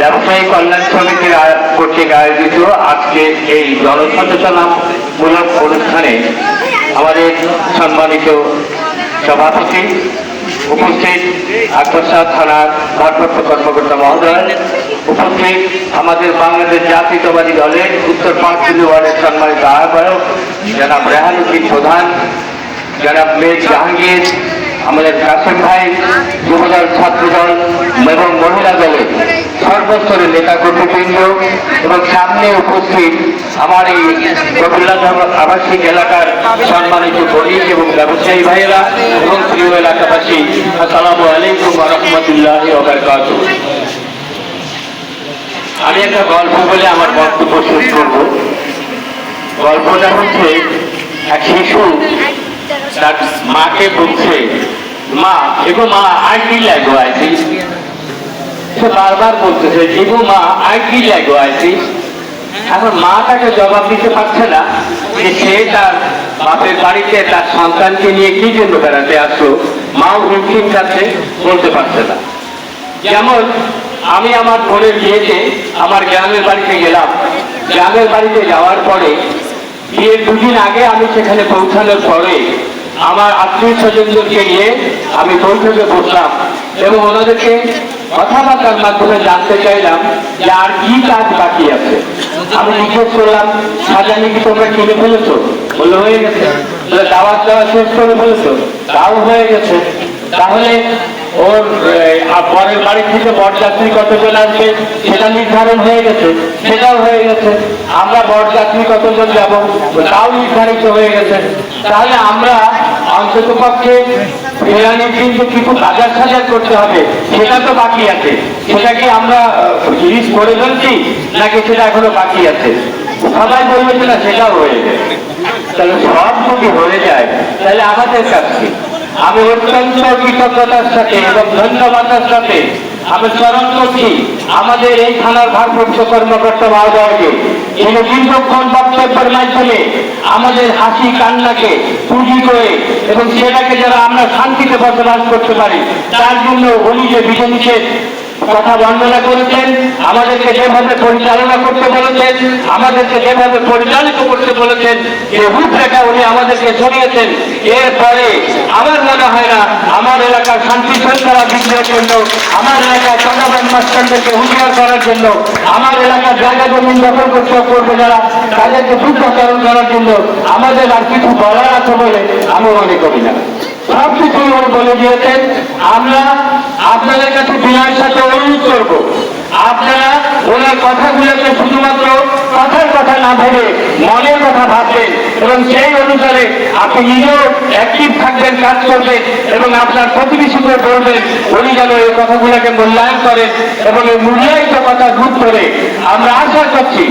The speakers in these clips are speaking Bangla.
ব্যবসায়ী কল্যাণ সমিতির কর্তৃক আয়োজিত আজকে এই জনসচেতনামূলক অনুষ্ঠানে আমাদের সম্মানিত সভাপতি উপস্থিত আকবরশাহ থানার ভারপ্রাপ্ত কর্মকর্তা মহোদয়, উপস্থিত আমাদের বাংলাদেশ জাতীয়তাবাদী দলের উত্তর পাঁচগুলি ওয়ার্ডের সম্মানিত আহ্বায়ক জনাব রেহানুদ্দিন প্রধান, জনাব মেঘ জাহাঙ্গীর আমাদের কাসেম ভাই যুবদল ছাত্রদল এবং মহিলা দলের সর্বস্তরের নেতা কর্মীবৃন্দ এবং সামনে উপস্থিত আমার এই রবীন্দ্রনাথ আবাসিক এলাকার সম্মানিত বণিক এবং ব্যবসায়ী ভাইয়েরা এবং প্রিয় এলাকাবাসী, আসসালামু আলাইকুম রহমতুল্লাহ ওবরকাত আমি একটা গল্প বলে আমার বক্তব্য শেষ করব। গল্পটা হচ্ছে এক শিশু মাকে মা, এগো মা কি লাগো সে বারবার বলতেছে মা কি লাগো এখন মা তাকে জবাব দিতে পারছে না যে সে তার বাপের বাড়িতে তার সন্তানকে নিয়ে কি জন্য বেড়াতে আসলো। মাও খাচ্ছে বলতে পারছে না। যেমন, আমি আমার বোনের বিয়েতে আমার গ্রামের বাড়িতে গেলাম। গ্রামের বাড়িতে যাওয়ার পরে বিয়ের দুদিন আগে আমি সেখানে পৌঁছানোর পরে আমার আত্মীয় স্বজনদেরকে নিয়ে আমি বৈঠকে বসলাম এবং ওনাদেরকে কথাবার্তার মাধ্যমে জানতে চাইলাম যে আর কি কাজ বাকি আছে। আমি জিজ্ঞেস করলাম, সাজানি কি তোমরা কিনে ফেলেছো? বলল, হয়ে গেছে। দাওয়াত দেওয়া শেষ করে ফেলেছো? তাও হয়ে গেছে। তাহলে সেটা তাহলে আমরা অন্তত পক্ষে ফেরানির যে কিছু করতে হবে, সেটা তো বাকি আছে। সেটা কি আমরা জিনিস করে ফেলছি, নাকি সেটা এখনও বাকি আছে? সবাই বলবে না সেটাও হয়ে যায় তাহলে সব যদি হয়ে যায়, তাহলে আমাদের কাছে আমি অত্যন্ত কৃতজ্ঞতার সাথে এবং ধন্যবাদের সাথে আমি স্মরণ করছি আমাদের এই থানার ভারপ্রাপ্ত কর্মকর্তা মহোদয়কে। তিনি দীর্ঘক্ষণ বক্তব্যের মাধ্যমে আমাদের হাসি, কান্নাকে পুঁজি করে এবং সেটাকে যারা আমরা শান্তিতে বসবাস করতে পারি, তার জন্য উনি যে বিজনীকে কথা বর্ণনা করেছেন, আমাদেরকে যেভাবে পরিচালনা করতে বলেছেন, আমাদেরকে যেভাবে পরিচালিত করতে বলেছেন, যে রূপরেখা উনি আমাদেরকে ছড়িয়েছেন এরপরে আমার মনে হয় না আমার এলাকার শান্তি শৃঙ্খলা বিক্রয়ের জন্য, আমার এলাকার চন্দ্রবান মাস্টারদেরকে হুঁশিয়ার করার জন্য, আমার এলাকার জায়গা জমিন দখল করতে করবে যারা, তাদেরকে যুদ্ধকরণ করার জন্য আমাদের আর কিছু বলার আছে বলে আমি মনে করি না। সব কিছুই বলে দিয়েছেন। আমরা আপনাদের কাছে বিনয়ের সাথে করব। আপনারা ওনার কথাগুলোকে শুধুমাত্র কথার কথা না ভেবে মনের কথা ভাববেন এবং সেই অনুসারে আপনি নিজেও অ্যাক্টিভ থাকবেন, কাজ করবেন এবং আপনার প্রতিবেশীকে বলবেন, উনি যেন এই কথাগুলোকে মূল্যায়ন করেন এবং এই মূল্যায়িত কথা রূপ করে। আমরা আশা করছি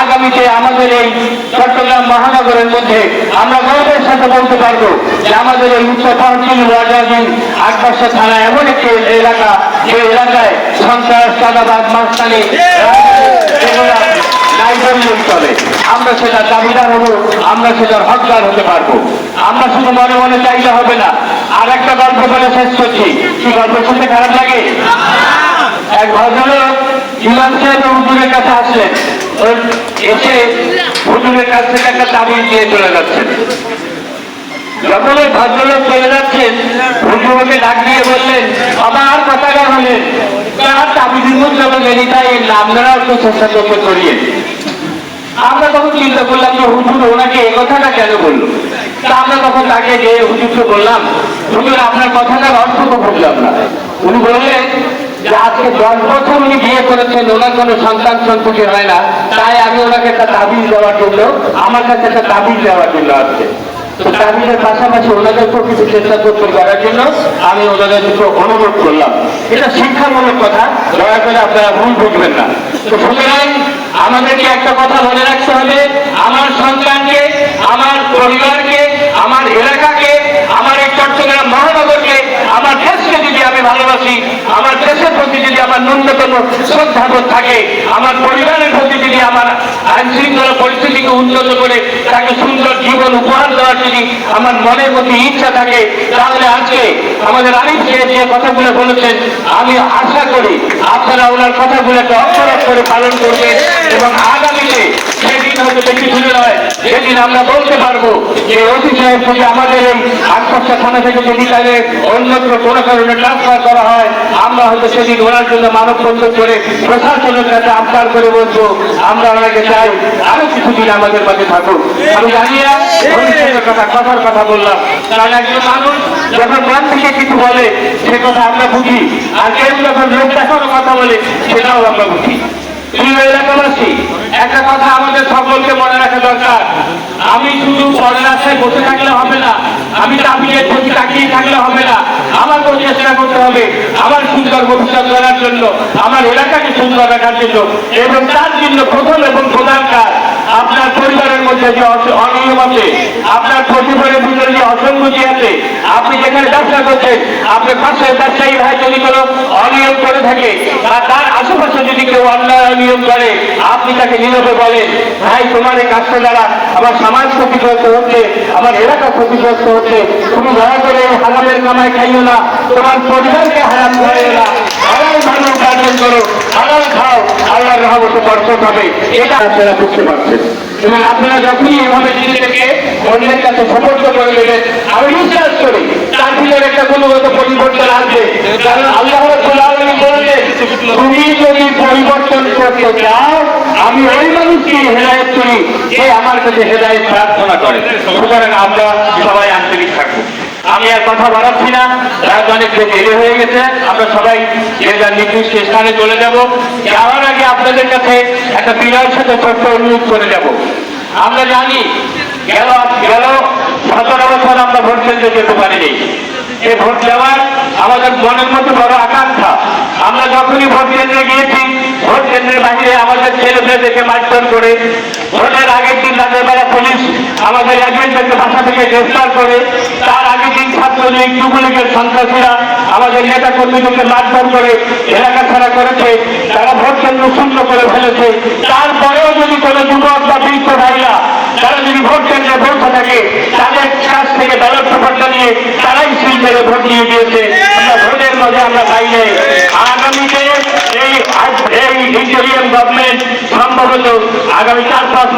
আগামীতে আমাদের এই চট্টগ্রাম মহানগরের মধ্যে আমরা গর্বের সাথে বলতে পারব যে আমাদের এই উত্তর পশ্চিম ওয়ার্ডাধীন আকবর্ষা থানা এমন একটি এলাকা যে এলাকায় সন্ত্রাস চাঁদাবাদ মাস্তানি চলে। আমরা সেটা দাবিদার হব আমরা সেটার হকদার হতে পারব। আমরা শুধু মনে মনে চাইলে হবে না। আর একটা গল্প বলে শেষ করছি। কি গল্প? শুনতে খারাপ লাগে? এক ভদ্রলোক ইমাম সাহেব হুজুরের কাছে আসলেন। এসে হুজুরের কাছ থেকে একটা দাবি দিয়ে চলে যাচ্ছেন। যখন ওই ভদ্রলোক চলে যাচ্ছেন হুজুরকে ডাক দিয়ে বললেন আবার কথাটা হলেন তার তাবিদির মধ্যে মেনে তাই আপনারাও একটু চেষ্টা করতে করিয়ে আমরা তখন চিন্তা করলাম যে হুজুর ওনাকে এই কথাটা কেন বলল? তা আমরা তখন তাকে যে হুজুরকে বললাম, হুজুর, আপনার কথাটার অর্থ তো বুঝলাম না। উনি বললেন, যে আজকে দশ বছর উনি বিয়ে করেছেন, ওনার কোনো সন্তান সন্ততি হয় না। তাই আমি ওনাকে একটা তাবিজ দেওয়ার জন্য, আমার কাছে একটা তাবিজ দেওয়ার জন্য আসছে তো পাশাপাশি ওনাদেরকেও কিছু চেষ্টা করতে করার জন্য আমি ওনাদেরকে অনুরোধ করলাম। এটা শিক্ষামূলক কথা দয়া করে আপনারা ভুল বুঝবেন না। তো সুতরাং আমাদেরকে একটা কথা মনে রাখতে হবে আমার সন্তানকে আমার পরিবারকে আমার এলাকাকে আমার এই চট্টগ্রাম মহানগরকে আমার দেশকে যদি আমি ভালোবাসি আমার দেশের প্রতি যদি আমার ন্যূনতম শ্রদ্ধাবোধ থাকে আমার পরিবারের প্রতি যদি যদি আমার আইন শৃঙ্খলা পরিস্থিতিকে উন্নত করে তাকে সুন্দর জীবন উপহার দেওয়ার যদি আমার মনের মধ্যে ইচ্ছা থাকে, তাহলে আজকে আমাদের আরিফ যে যে কথাগুলো বলেছেন, আমি আশা করি আপনারা ওনার কথাগুলোকে অক্ষর করে পালন করবেন এবং আগামীতে সেদিন আমরা বলতে পারব যে ওসি সাহেব যদি আমাদের আটপাশা থানা থেকে যদি তাদের অন্যত্র কোনো কারণে ট্রান্সফার করা হয়, আমরা হয়তো সেদিন ওনার জন্য মানব বন্ধন করে প্রশাসনের কাছে আবদার করে বলব আমরা ওনাকে চাই আরও কিছুদিন আমাদের মাঝে থাকুক। আমি জানি না, ভবিষ্যতের কথা, কথার কথা বললাম। কারণ একজন মানুষ যখন মন থেকে কিছু বলে, সে কথা আমরা বুঝি। আর কেউ যখন লোক দেখানোর কথা বলে, সেটাও আমরা বুঝি। প্রিয় এলাকাবাসী? একটা কথা আমাদের সকলকে মনে রাখা দরকার। আমি শুধু পরের আশায় বসে থাকলে হবে না, আমি তাপিয়ের প্রতি তাকিয়ে থাকলে হবে না। আমাকেও চেষ্টা করতে হবে, আমার সুন্দর ভবিষ্যৎ করার জন্য, আমার এলাকাকে সুন্দর রাখার জন্য এবং তার জন্য প্রথম এবং প্রধান কাজ আপনার পরিবারের মধ্যে যে অনিয়ম আছে, আপনার পরিবারের ভিতরে যে আপনি যেখানে ব্যবসা করছেন আপনার পাশে ব্যবসায়ী ভাই যদি কোনো অনিয়ম করে থাকে বা তার আশেপাশে যদি কেউ অন্যায় অনিয়ম করে, আপনি তাকে নীরবে বলেন, ভাই, তোমার এই কাজটা দ্বারা আমার সমাজ ক্ষতিগ্রস্ত হচ্ছে, আমার এলাকা ক্ষতিগ্রস্ত হচ্ছে, তুমি দয়া করে হারামের কামায় খাইও না, তোমার পরিবারকে হারাম করে না। হারাম উপার্জন করো। আল্লাহর রহমতে বর্ষণ হবে, এটা আপনারা বুঝতে পারছেন। এবং আপনারা যখনই এভাবে নিজেদেরকে অন্যের কাছে সমর্থ করে দেবেন আমি বিশ্বাস করি, তার ভিতরে একটা গুণগত পরিবর্তন আসবে। কারণ আল্লাহ তুমি যদি পরিবর্তন করতে চাও, আমি ওই মানুষকে হেদায়ত করি, যে আমার কাছে হেদায়ত প্রার্থনা করে। সুতরাং আমরা আমি আর কথা বাড়াচ্ছি না। রাত অনেক দেরি হয়ে গেছে, আমরা সবাই যে যার নির্দিষ্ট স্থানে চলে যাব, যাওয়ার আগে আপনাদের কাছে একটা বিনয়ের সাথে ছোট্ট অনুরোধ করে যাব। আমরা জানি গেল গেল সতেরো বছর আমরা ভোট কেন্দ্রে যেতে পারিনি। এই ভোট দেওয়ার আমাদের মনের মধ্যে বড় আকাঙ্ক্ষা। আমরা যখনই ভোট কেন্দ্রে গিয়েছি ভোট কেন্দ্রের বাইরে আমাদের ছেলে মেয়েদেরকে মারধর করে। ভোটের আগের দিন রাতের বেলা পুলিশ আমাদের এজেন্টদেরকে বাসা থেকে গ্রেফতার করে। তার আগের দিন ছাত্রলীগ, যুবলীগের সন্ত্রাসীরা আমাদের নেতা কর্মীদেরকে মারধর করে, এলাকা ছাড়া করেছে। তারা ভোট কেন্দ্র শূন্য করে ফেলেছে। তারপরেও যদি কোনো যুবক বা বৃদ্ধ ভাইরা তারা যদি ভোট কেন্দ্রে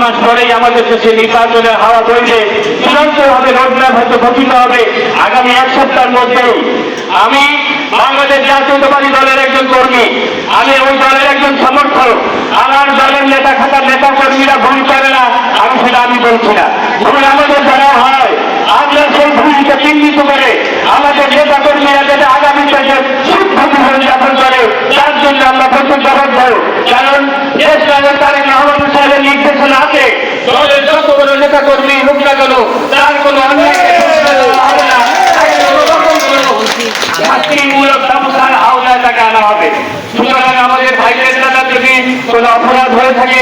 মাস পরেই আমাদের দেশে নির্বাচনের হাওয়া বইবে চূড়ান্তভাবে রোডম্যাপ হয়তো গঠিত হবে আগামী এক সপ্তাহের মধ্যেই। আমি বাংলাদেশ জাতীয়তাবাদী দলের একজন কর্মী, আমি ওই দলের একজন সমর্থক। আমার দলের নেতা খাতার নেতা কর্মীরা ভুল করে না আমি সেটা আমি বলছি না। ভুল আমাদের দ্বারা হয়। আমরা সেই ভুলকে চিহ্নিত করে আমাদের নেতা কর্মীরা যাতে আগামী দেশের জীবন যাপন করে জন্য আমরা কারণ আমাদের ভাইদের হয়ে থাকে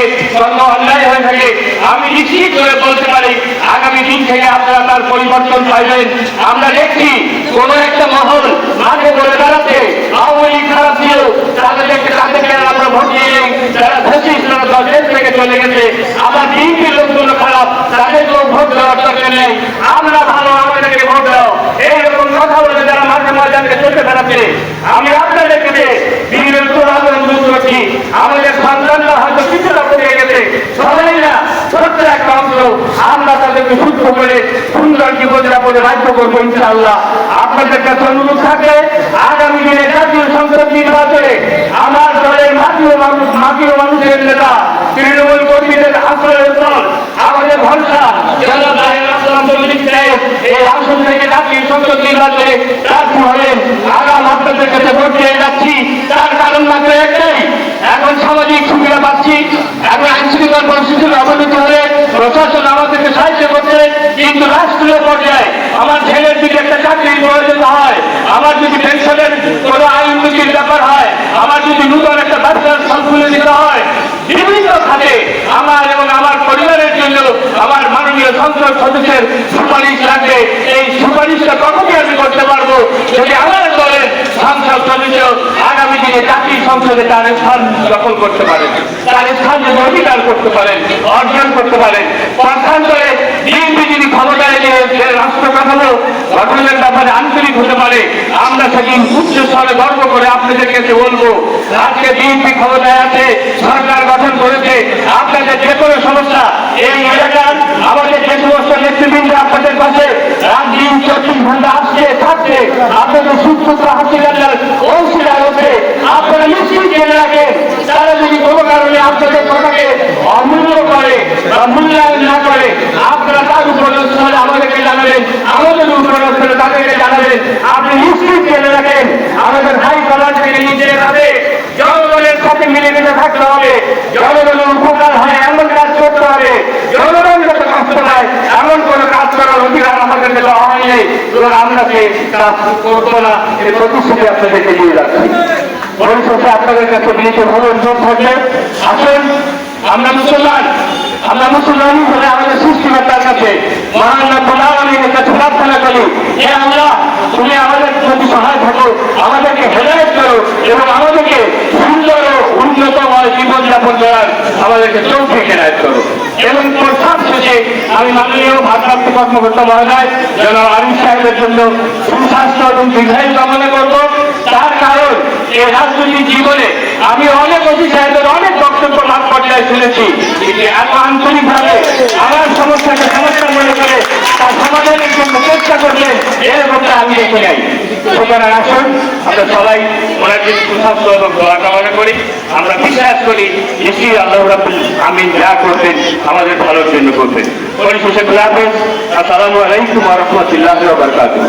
হয়ে থাকে, আমি নিশ্চিত করে বলতে পারি, আগামী দিন থেকে আপনারা তার পরিবর্তন পাইবেন। আমরা দেখছি কোন একটা মহল মাঠে করে দাঁড়াচ্ছে আওয়ামী লীগ খারাপ ছিল তাদেরকে তাদেরকে আমরা ভোট দিয়ে নেই যারা ফেসিস দেশ থেকে চলে গেছে আবার বিএনপির লোকগুলো খারাপ তাদেরকেও ভোট দেওয়ার দরকার নেই আমরা ভালো আমাদেরকে ভোট দাও এইরকম কথা বলে যারা মাঝে ময়দানকে চলতে বেড়াচ্ছে আমি আপনাদেরকে যে দিনের তোলাকে অনুরোধ করছি আমাদের সন্তানরা হয়তো পিছনে পড়ে গেছে সবাই না ছোট্ট একটা অংশ আমরা তাদেরকে শুদ্ধ করে সুন্দর জীবনযাপনে বাধ্য করব ইনশাআল্লাহ। আপনাদের কাছে অনুরোধ থাকে আগামী দিনে জাতীয় সংসদ নির্বাচনে আমার দলের মাটিও মানুষ মাটিও মানুষের নেতা, তৃণমূল কর্মীদের আশ্রয়স্থল আমাদের ভরসা এই আসন থেকে জাতীয় সংসদ নির্বাচনে প্রার্থী হলেন আগাম আপনাদের কাছে ভোট দিয়ে যাচ্ছি তার কারণ মাত্র একটাই এখন সামাজিক সুবিধা পাচ্ছি এখন আইন শৃঙ্খলা পরিস্থিতির অবনতি হলে প্রশাসন আমাদেরকে সাহায্য করছে কিন্তু রাষ্ট্রীয় পর্যায়ে আমার ছেলের যদি একটা চাকরির প্রয়োজন হয় আমার যদি পেনশনের কোনো আইন উন্নতির ব্যাপার হয় আমার যদি নূতন একটা খুলে দিতে হয়। বিভিন্ন খাতে আমার এবং আমার পরিবারের জন্য আমার মাননীয় সংসদ সদস্যের সুপারিশ লাগবে। এই সুপারিশটা কখনই আমি করতে পারব যদি আমার দলের সংসদ সদস্য আগামী দিনে জাতির সংসদে তার স্থান দখল করতে পারেন, তার স্থান যদি অধিকার করতে পারেন, অর্জন করতে পারেন। পক্ষান্তরে বিএনপি যদি ক্ষমতায় রাষ্ট্র কাঠামো গঠনের ব্যাপারে আন্তরিক হতে পারে আমরা সেদিন উচ্চ স্তরে গর্ব করে আপনাদের কাছে বলব, আজকে বিএনপি ক্ষমতায় আছে, সরকার গঠন করেছে, আপনাদের যে কোনো সমস্যা এই এলাকার আমাদের যে সমস্ত নেতৃবৃন্দ আপনাদের পাশে রাত দিন চব্বিশ ঘণ্টা আসছে, থাকছে, আপনাদের সুস্থতা হসপিটালের অংশীদার হচ্ছে, আপনারা নিশ্চিত জেনে রাখেন, তারা যদি কোনো কারণে আপনাদের কথাকে অমূল্য করে বা মূল্যায়ন না করে আপনারা তার উপর হলে আমাদেরকে জানাবেন আমাদের হলে তাদেরকে জানাবেন আপনি নিশ্চিত জেনে রাখেন আমাদের হাই কমান্ড থেকে নিজের হাতে জনগণের সাথে মিলেমিশে থাকতে হবে। জনগণের উপকার হয়, এমন কাজ করতে হবে। জনগণ যাতে কষ্ট পায়, এমন কোনো কাজ করার অধিকার আমাদেরকে দেওয়া হয়নি এবং আমরা সে কাজ করব না এই প্রতিশ্রুতি আপনাদেরকে দিয়ে যাচ্ছি। পরিশেষে আপনাদের কাছে বিনীত অনুরোধ থাকবে। আসুন, আমরা মুসলমান। আমরা মুসলমান হিসেবে আমাদের সৃষ্টিকর্তার কাছে মহান আলামিনের কাছে প্রার্থনা করি। তুমি আমাদের প্রতি সহায় থাকো, আমাদেরকে হেদায়ত করো এবং আমাদেরকে সুন্দর ও উন্নতময় জীবনযাপন করার আমাদেরকে চৌকি হেদায়ত করো। এবং শেষে আমি মাননীয় ভারপ্রাপ্ত কর্মকর্তা মহোদয় যেন আরিফ সাহেবের জন্য সুস্বাস্থ্য এবং দীর্ঘায়ু কামনা করব। তার কারণ, এই রাজনৈতিক জীবনে আমি অনেক অতি সাহেবের অনেক বক্তব্য পর্যায়ে শুনেছি কিন্তু এত আন্তরিকভাবে আমার সমস্যাকে সমস্যা মনে করে তার সমাধানের জন্য চেষ্টা করবেন এরকমটা আমি দেখে নাই। সুতরাং আসুন, আমরা সবাই ওনার জন্য সুস্বাস্থ্য এবং দোয়া কামনা করি। আমরা বিশ্বাস করি, নিশ্চয়ই আল্লাহ রাবুল আমিন যা করবেন, আমাদের ভালোর জন্য করবেন। পরিশেষে খুলাফেজ আসসালামু আলাইকুম রহমতুল্লাহ বারকাতুহ।